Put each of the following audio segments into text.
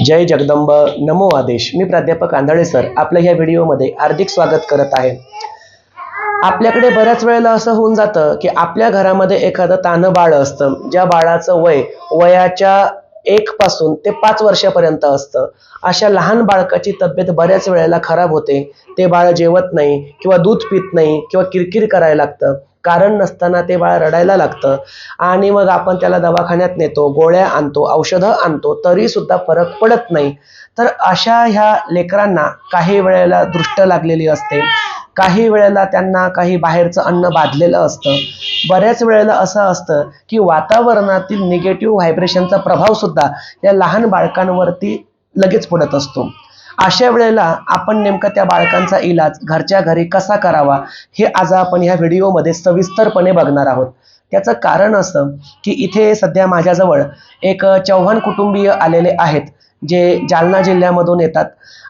जय जगदंब. नमो आदेश. मी प्राध्यापक आंधळे सर. आपल्या ह्या व्हिडिओमध्ये हार्दिक स्वागत करत आहे. आपल्याकडे बऱ्याच वेळेला असं होऊन जातं की आपल्या घरामध्ये एखादं तानं बाळ असतं. ज्या बाळाचं वय वयाच्या एक पासून ते पाच वर्षापर्यंत असतं. अशा लहान बाळकाची तब्येत बऱ्याच वेळेला खराब होते. ते बाळ जेवत नाही किंवा दूध पित नाही किंवा किरकिर करायला लागतं. कारण नसताना ते बाळ रडायला लागतं. आणि मग आपण त्याला दवाखान्यात नेतो गोळ्या आणतो औषधं आणतो तरी सुद्धा फरक पडत नाही. तर अशा ह्या लेकरांना काही वेळेला दृष्ट लागलेली असते. काही वेळेला त्यांना काही बाहेरचं अन्न बाधलेलं असतं. बऱ्याच वेळेला असं असतं की वातावरणातील निगेटिव्ह व्हायब्रेशनचा प्रभाव सुद्धा या लहान बाळकांवरती लगेच पडत असतो. अशा वेळेला आपण नेमका त्या बाळकांचा इलाज घरच्या घरी कसा करावा हे आज आपण ह्या व्हिडिओमध्ये सविस्तरपणे बघणार आहोत. त्याचं कारण असं की इथे सध्या माझ्याजवळ एक चव्हाण कुटुंबीय आलेले आहेत जे जालना जिल्ह्यामधून येतात.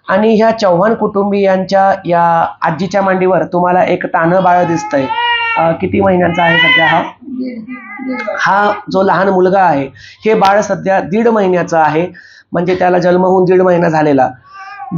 आणि ह्या चव्हाण कुटुंबियांच्या या आजीच्या मांडीवर तुम्हाला एक तानं बाळ दिसतंय. किती महिन्यांचा आहे सध्या हा? हा जो लहान मुलगा आहे हे बाळ सध्या दीड महिन्याचं आहे. म्हणजे त्याला जन्म होऊन दीड महिना झालेला.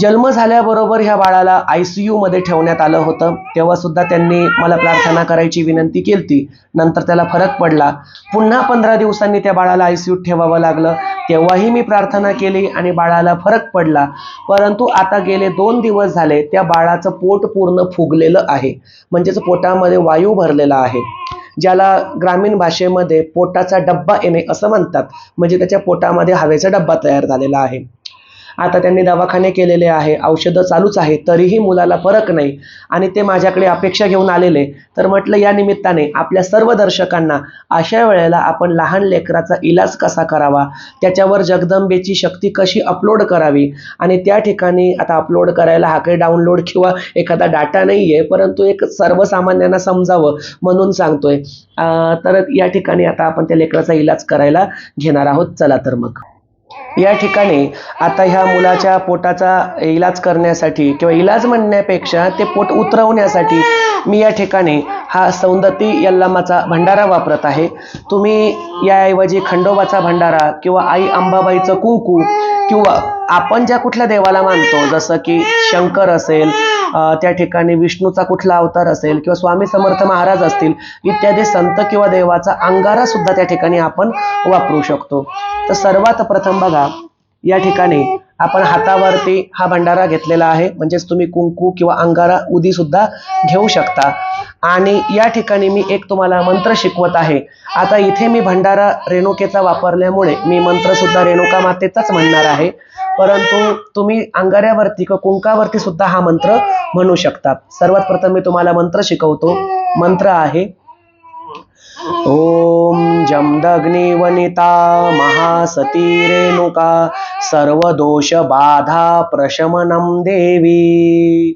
जन्म झाल्याबरोबर ह्या बाळाला आय सी मध्ये ठेवण्यात आलं होतं. तेव्हा सुद्धा त्यांनी मला प्रार्थना करायची विनंती केली नंतर त्याला फरक पडला. पुन्हा पंधरा दिवसांनी त्या बाळाला आय सी ठेवावं लागलं. तेव्हाही मी प्रार्थना केली आणि बाळाला फरक पडला. परंतु आता गेले दोन दिवस झाले त्या बाळाचं पोट पूर्ण फुगलेलं आहे. म्हणजेच पोटामध्ये वायू भरलेला आहे. ज्याला ग्रामीण भाषेमध्ये पोटाचा डब्बा येणे असं म्हणतात. म्हणजे त्याच्या पोटामध्ये हवेचा डब्बा तयार झालेला आहे. आता त्यांनी दवाखाने केलेले आहे औषधं चालूच आहे तरीही मुलाला फरक नाही. आणि ते माझ्याकडे अपेक्षा घेऊन आलेले. तर म्हटलं या निमित्ताने आपल्या सर्व दर्शकांना अशा वेळेला आपण लहान लेकराचा इलाज कसा करावा? त्याच्यावर जगदंबेची शक्ती कशी अपलोड करावी? आणि त्या ठिकाणी आता अपलोड करायला हा काही डाउनलोड किंवा एखादा डाटा नाही आहे परंतु एक सर्वसामान्यांना समजावं म्हणून सांगतोय. तर या ठिकाणी आता आपण त्या लेकराचा इलाज करायला घेणार आहोत. चला तर मग. या ठिकाणी आता ह्या मुलाच्या पोटाचा इलाज करण्यासाठी किंवा इलाज म्हणण्यापेक्षा ते पोट उतरवण्यासाठी मी या ठिकाणी हा सौंदती यल्लामाचा भंडारा वापरत आहे. तुम्ही याऐवजी खंडोबाचा भंडारा किंवा आई अंबाबाईचं कुंकू किंवा आपण ज्या कुठल्या देवाला मानतो जसं की शंकर असेल त्या ठिकाणी विष्णूचा कुठला अवतार असेल किंवा स्वामी समर्थ महाराज असतील इत्यादी संत किंवा देवाचा अंगारा सुद्धा त्या ठिकाणी आपण वापरू शकतो. तर सर्वात प्रथम बघा या ठिकाणी आपण हातावरती हा भंडारा घेतलेला आहे. म्हणजेच तुम्ही कुंकू किंवा अंगारा उदी सुद्धा घेऊ शकता. आणि या ठिकाणी मी एक तुम्हाला मंत्र शिकवत आहे. आता इथे मी भंडारा रेणुकेचा वापरल्यामुळे मी मंत्र सुद्धा रेणुका मातेचाच म्हणणार आहे. परंतु तुम्ही अंगाऱ्यावरती किंवा कुंकावरती सुद्धा हा मंत्र म्हणू शकता. सर्वात प्रथम मी तुम्हाला मंत्र शिकवतो. मंत्र आहे ॐ जमदग्निवनिता महासती रेणुका सर्वदोषबाधा प्रशमनं देवी।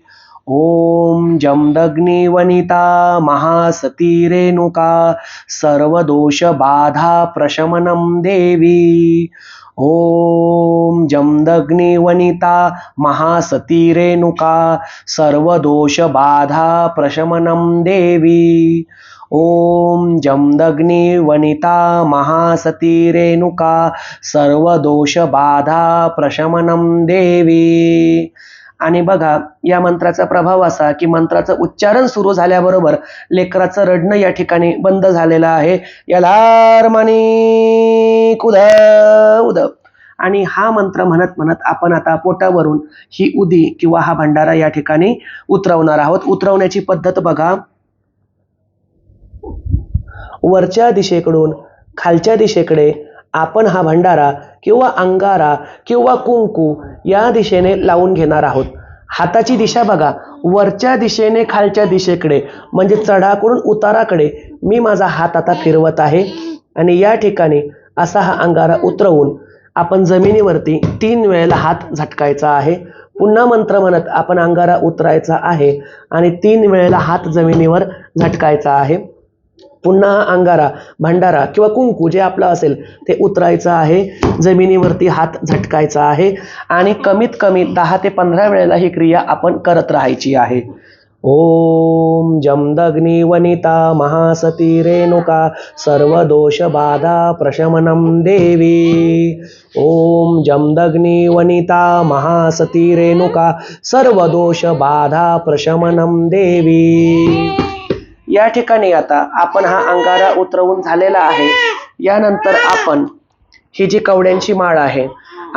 ॐ जमदग्निवनिता महासती रेणुका सर्वदोषबाधा प्रशमनं देवी। ॐ जमदग्निवनिता महासती रेणुका सर्वदोषबाधा प्रशमनं देवी। ॐ जमदग्निवनिता महासती रेणुका सर्वदोषबाधा प्रशमनं देवी। आणि बघा या मंत्राचा प्रभाव असा की मंत्राचं उच्चारण सुरू झाल्याबरोबर लेकराचं रडणं या ठिकाणी बंद झालेलं आहे. याला मनी कुद उद. आणि हा मंत्र म्हणत म्हणत आपण आता पोटावरून ही उदी किंवा हा भंडारा या ठिकाणी उतरवणार आहोत. उतरवण्याची पद्धत बघा. वरच्या दिशेकडून खालच्या दिशेकडे आपण हा भंडारा किंवा अंगारा किंवा कुंकू या दिशेने लावून घेणार आहोत. हाताची दिशा बघा. वरच्या दिशेने खालच्या दिशेकडे म्हणजे चढाकडून उताराकडे मी माझा हात आता फिरवत आहे. आणि या ठिकाणी असा हा अंगारा उतरवून आपण जमिनीवरती तीन वेळेला हात झटकायचा आहे. पुन्हा मंत्र म्हणत आपण अंगारा उतरायचा आहे आणि तीन वेळेला हात जमिनीवर झटकायचा आहे. पुन्हा अंगारा भंडारा किंवा कुंकू जे आपलं असेल ते उतरायचं आहे. जमिनीवरती हात झटकायचा आहे. आणि कमीत कमी दहा ते पंधरा वेळेला ही क्रिया आपण करत राहायची आहे. ओम जमदग्नी वनिता महासती रेणुका सर्वदोषबाधा प्रशमनम देवी. ओम जमदग्नी वनिता महासती रेणुका सर्वदोषबाधा प्रशमनं देवी. या ठिकाणी आता आपण हा अंगारा उतरवून झालेला आहे. यानंतर आपण ही जी कवड्यांची माळ आहे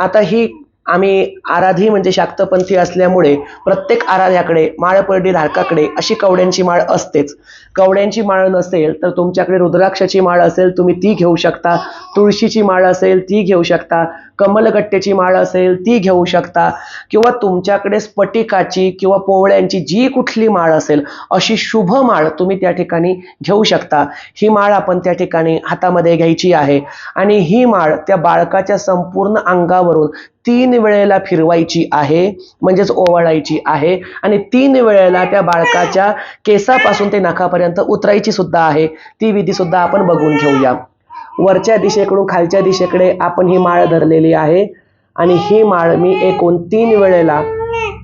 आता ही आम्ही आराधी म्हणजे शाक्तपंथी असल्यामुळे प्रत्येक आराध्याकडे माळपर्डी धारकाकडे अशी कवड्यांची माळ असतेच. कवड्यांची माळ नसेल तर तुमच्याकडे रुद्राक्षाची माळ असेल तुम्ही ती घेऊ शकता. तुळशीची माळ असेल ती घेऊ शकता. कमलगट्ट्याची माळ असेल ती घेऊ शकता. किंवा तुमच्याकडे स्फटिकाची किंवा पोवळ्यांची जी कुठली माळ असेल अशी शुभ माळ तुम्ही त्या ठिकाणी घेऊ शकता. ही माळ आपण त्या ठिकाणी हातामध्ये घ्यायची आहे. आणि ही माळ त्या बाळकाच्या संपूर्ण अंगावरून तीन वेळेला फिरवायची आहे म्हणजेच ओवाळायची आहे. आणि तीन वेळेला त्या बाळकाच्या केसापासून ते नखापर्यंत उतरायची सुद्धा आहे. ती विधी सुद्धा आपण बघून घेऊया. वरच्या दिशेकडून खालच्या दिशेकडे आपण ही माळ धरलेली आहे. आणि ही माळ मी एकूण तीन वेळेला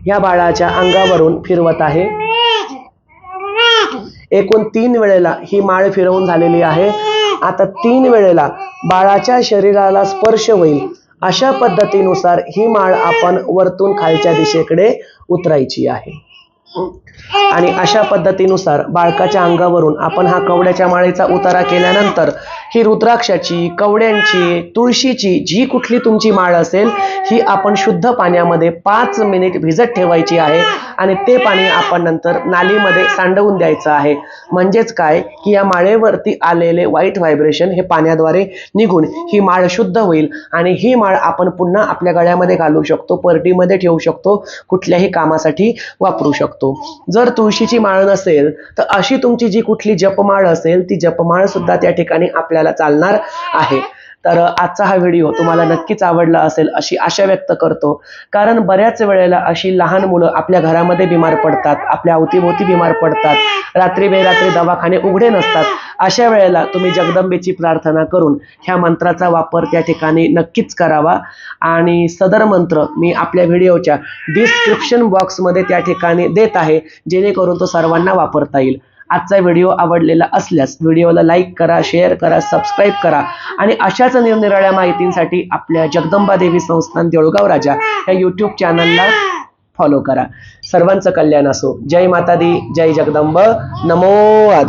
ह्या बाळाच्या अंगावरून फिरवत आहे. एकूण तीन वेळेला ही माळ फिरवून झालेली आहे. आता तीन वेळेला बाळाच्या शरीराला स्पर्श होईल अशा पद्धतीनुसार ही माळ आपण वरतून खालच्या दिशेकडे उतरायची आहे. आणि अशा पद्धतीनुसार बाळकाच्या अंगावरून आपण हा कवड्याच्या माळेचा उतारा केल्यानंतर ही रुद्राक्षाची कवड्यांची तुळशीची जी कुठली तुमची माळ असेल ही आपण शुद्ध पाण्यामध्ये पाच मिनिट भिजत ठेवायची आहे आणि ते पाणी आपण नंतर नालीमध्ये सांडवून द्यायचं आहे. म्हणजेच काय? की या माळेवरती आलेले वाईट व्हायब्रेशन हे पाण्याद्वारे निघून ही माळ शुद्ध होईल आणि ही माळ आपण पुन्हा आपल्या गळ्यामध्ये घालू शकतो पर्टीमध्ये ठेवू शकतो कुठल्याही कामासाठी वापरू शकतो. जर तुळशीची माळ नसेल तर अशी तुमची जी कुठली जपमाळ असेल ती जपमाळ सुद्धा त्या ठिकाणी आपल्याला चालणार आहे. तर आजचा हा व्हिडिओ तुम्हाला नक्कीच आवडला असेल अशी आशा व्यक्त करतो. कारण बऱ्याच वेळेला अशी लहान मुलं आपल्या घरामध्ये बिमार पडतात आपल्या अवतीभोवती बिमार पडतात रात्री बेरात्री दवाखाने उघडे नसतात. अशा वेळेला तुम्ही जगदंबेची प्रार्थना करून ह्या मंत्राचा वापर त्या ठिकाणी नक्कीच करावा. आणि सदर मंत्र मी आपल्या व्हिडिओच्या डिस्क्रिप्शन बॉक्समध्ये त्या ठिकाणी देत आहे जेणेकरून तो सर्वांना वापरता येईल. आजचा व्हिडिओ आवडलेला असल्यास व्हिडिओला लाईक करा शेअर करा सबस्क्राईब करा. आणि अशाच निरनिराळ्या माहितींसाठी आपल्या जगदंबा देवी संस्थान देऊळगाव राजा या यूट्यूब चॅनलला फॉलो करा. सर्वांचं कल्याण असो. जय माता दी जय जगदंब. नमो